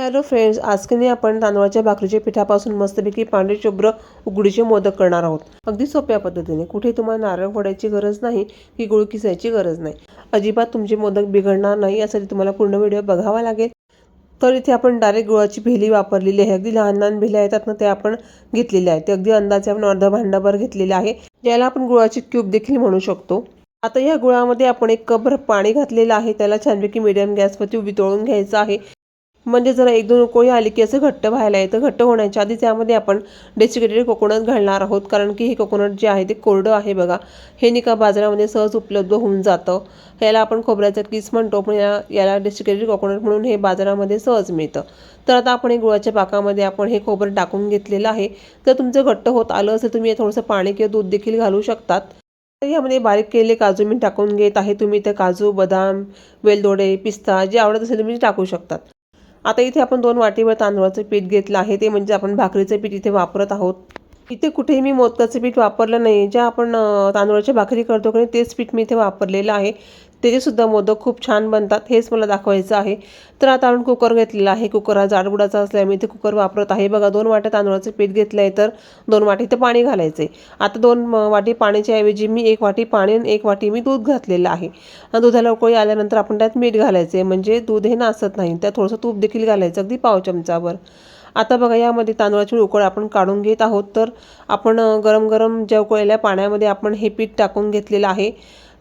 Hello friends आज की नाही आपण तांदळाच्या भाकरीच्या पिठापासून मस्तपैकी पांढरे शुभ्र उकडीचे मोदक करणार आहोत. अगदी सोप्या पद्धतीने. कुठे तुम्हाला नारळ फोडायची गरज नाही की गुळ किसायची गरज नाही. अजिबात तुमचे मोदक बिघडणार नाही यासाठी तुम्हाला पूर्ण व्हिडिओ बघावा लागेल. तर इथे आपण डायरेक्ट गुळाची भेली वापरलेली आहे. अगदी लहान लहान भेल्या येतात ना ते आपण घेतलेले आहे ते अगदी अंदाजे आपण अर्धा भांडाभर घेतलेले आहे ज्याला आपण गुळाची क्यूब देखील म्हणू शकतो. आता या गुळामध्ये आपण एक कप पाणी घातलेलं आहे. त्याला छानपैकी मिडियम गॅसवरती वितळून घ्यायचं आहे. म्हणजे जर एक दोन उकळी आली की असं घट्ट व्हायला येतं. घट्ट होण्याच्या आधी त्यामध्ये आपण डेसिकेटेड कोकोनट घालणार आहोत. कारण की हे कोकोनट जे आहे ते कोरडं आहे बघा. हे निका बाजारामध्ये सहज उपलब्ध होऊन जातं. याला आपण खोबऱ्याचा किस म्हणतो पण या याला डेसिकेटेड कोकोनट म्हणून हे बाजारामध्ये सहज मिळतं. तर आता आपण हे गुळाच्या पाकामध्ये आपण हे खोबरं टाकून घेतलेलं आहे. जर तुमचं घट्ट होत आलं असेल तुम्ही थोडंसं पाणी किंवा दूध देखील घालू शकतात. तर यामध्ये बारीक केलेले काजू मी टाकून घेत आहे. तुम्ही ते काजू बदाम वेलदोडे पिस्ता जे आवडत असेल तुम्ही टाकू शकतात. आता इथे आपण दोन वाटीवर तांदूळाचं पीठ घेतलं आहे. ते म्हणजे आपण भाकरीचं पीठ इथे वापरत आहोत. इथे कुठेही मी मोदकाचं पीठ वापरलं नाही ज्या आपण तांदूळाच्या भाकरी करतो की तेच पीठ मी इथे वापरलेलं आहे. त्याचेसुद्धा मोदक खूप छान बनतात हेच मला दाखवायचं आहे. तर आता आपण कुकर घेतलेला आहे. कुकर हा जाडबुडाचा असल्यामुळे इथे कुकर वापरत आहे. बघा दोन वाट्या तांदूळाचं पीठ घेतलं आहे तर दोन वाटी इथे पाणी घालायचं आहे आता दोन वाटी पाण्याच्या ऐवजी मी एक वाटी पाणी आणि एक वाटी मी दूध घातलेलं आहे. दुधाला उकळी आल्यानंतर आपण त्यात मीठ घालायचं आहे म्हणजे दूध हे नासत नाही. त्यात थोडंसं तूप देखील घालायचं अगदी पाव चमचावर. आता बघा यामध्ये तांदळाची उकळ आपण काढून घेत आहोत. तर आपण गरम गरम ज्या उकळलेल्या पाण्यामध्ये आपण हे पीठ टाकून घेतलेलं आहे.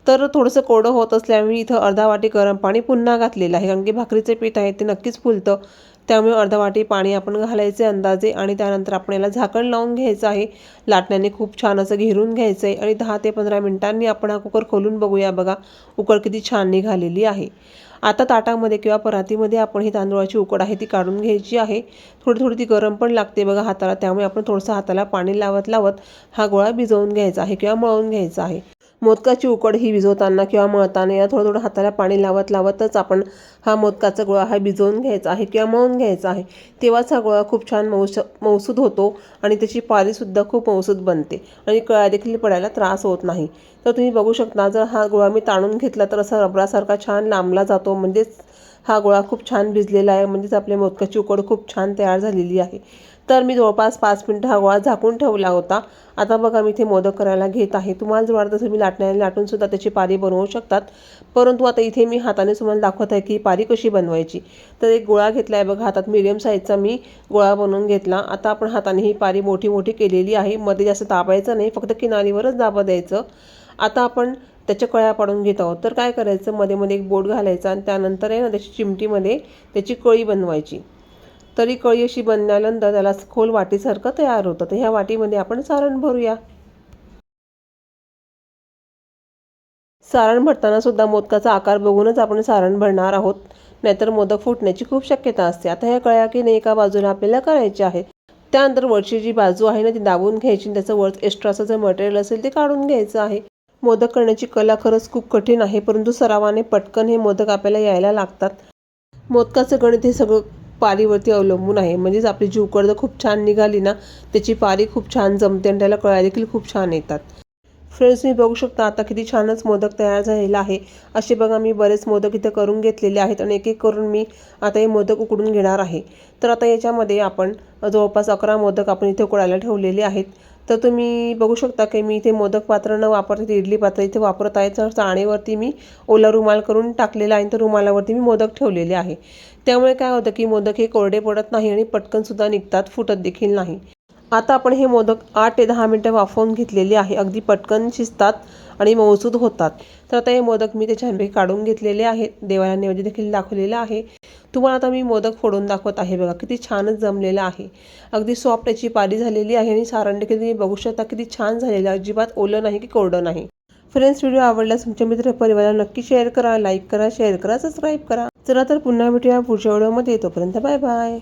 तर थोडंसं कोरडं होत असल्यामुळे इथं अर्धा वाटी गरम पाणी पुन्हा घातलेलं आहे. कारण की भाकरीचे पीठ आहे ते नक्कीच फुलतं. त्यामुळे अर्धा वाटी पाणी आपण घालायचे अंदाजे आणि त्यानंतर आपण याला झाकण लावून घ्यायचं आहे. लाटण्याने खूप छान असं घेरून घ्यायचं आहे आणि दहा ते पंधरा मिनिटांनी आपण हा कुकर खोलून बघूया बघा उकड किती छान निघालेली आहे. आता ताटामध्ये किंवा परातीमध्ये आपण ही तांदूळाची उकड आहे ती काढून घ्यायची आहे. थोडी थोडी ती गरम पण लागते बघा हाताला त्यामुळे आपण थोडंसं हाताला पाणी लावत लावत हा गोळा भिजवून घ्यायचा आहे किंवा मळून घ्यायचा आहे. मोदकाची उकड ही भिजवताना किंवा मळताना या थोडं थोडं हाताला पाणी लावत लावतच आपण हा मोदकाचा गोळा हा भिजवून घ्यायचा आहे किंवा मळून घ्यायचा आहे. तेव्हाच हा गोळा खूप छान मौस मौसूद होतो आणि त्याची पारीसुद्धा खूप मौसूद बनते आणि कळ्या देखील पडायला त्रास होत नाही. तर तुम्ही बघू शकता जर हा गोळा मी ताणून घेतला तर असा रबरासारखा छान लांबला जातो. म्हणजेच हा गोळा खूप छान भिजलेला आहे. म्हणजेच आपल्या मोदकाची उकड खूप छान तयार झालेली आहे. तर मी जवळपास पाच मिनटं हा गोळा झाकून ठेवला होता. आता बघा मी इथे मोदक करायला घेत आहे. तुम्हाला जर वाटत असेल मी लाटण्याने लाटूनसुद्धा त्याची पारी बनवू शकतात. परंतु आता इथे मी हाताने तुम्हाला दाखवत आहे की ही पारी कशी बनवायची. तर एक गोळा घेतला आहे बघा हातात मिडियम साईजचा मी गोळा बनवून घेतला. आता आपण हाताने ही पारी मोठी मोठी केलेली आहे. मध्ये जास्त दाबायचं नाही फक्त किनारीवरच दाबा द्यायचं. आता आपण त्याच्या कळ्या पाडून घेत आहोत. तर काय करायचं? मध्ये मध्ये एक बोट घालायचा आणि त्यानंतर आहे ना त्याची चिमटीमध्ये त्याची कळी बनवायची. तरी कळी अशी बनल्यानंतर त्याला खोल वाटीसारखं तयार होतं. तर ह्या वाटीमध्ये आपण सारण भरूया. सारण भरताना सुद्धा मोदकाचा आकार बघूनच आपण सारण भरणार आहोत. नाहीतर मोदक फुटण्याची खूप शक्यता असते. आता ह्या कळ्या की नाही एका बाजूला आपल्याला करायचे आहे त्यानंतर वरची जी बाजू आहे ना ती दाबून घ्यायची आणि त्याचं वर एक्स्ट्राचं जे मटेरियल असेल ते काढून घ्यायचं आहे. मोदक करण्याची कला खरंच खूप कठीण आहे परंतु सरावाने पटकन हे मोदक आपल्याला यायला लागतात. मोदकाचं गणित हे सगळं पारीवरती अवलंबून आहे. म्हणजेच आपली जी उकड जर खूप छान निघाली ना त्याची पारी खूप छान जमते आणि त्याला कळ्या देखील खूप छान येतात. फ्रेंड्स मी बघू शकता आता किती छानच मोदक तयार झालेला आहे. असे बघा मी बरेच मोदक इथे करून घेतलेले आहेत आणि एक एक करून मी आता हे मोदक उकडून घेणार आहे. तर आता याच्यामध्ये आपण जवळपास अकरा मोदक आपण इथे उकडायला ठेवलेले आहेत. तर तुम्ही बघू शकता की मी इथे मोदक पात्र न वापरते इडली पात्र इथे वापरत आहे. तर चाणेवरती मी ओला रुमाल करून टाकलेला आहे तर रुमालावरती मी मोदक ठेवलेले आहे. त्यामुळे काय होतं की मोदक हे कोरडे पडत नाही आणि पटकनसुद्धा निघतात फुटत देखील नाही. आता आपण हे मोदक आठ ते दहा मिनटं वाफवून घेतलेले आहे. अगदी पटकन शिजतात आणि मौसूद होतात. तर आता हे मोदक मी त्याच्यापैकी काढून घेतलेले आहेत देवाला नैवेद्य देखील दाखवलेलं आहे. तुम्हाला आता मी मोदक फोडून दाखवत आहे बघा. किती छानच जमलेलं आहे. अगदी सॉफ्ट याची पारी झालेली आहे आणि सारण देखील तुम्ही बघू शकता किती छान झालेलं आहे. अजिबात ओलं नाही की कोरडं नाही. फ्रेंड्स व्हिडिओ आवडल्यास तुमच्या मित्र परिवाराला नक्की शेअर करा लाईक करा शेअर करा सबस्क्राईब करा. चला तर पुन्हा भेटूया पुढच्या व्हिडिओमध्ये तोपर्यंत बाय बाय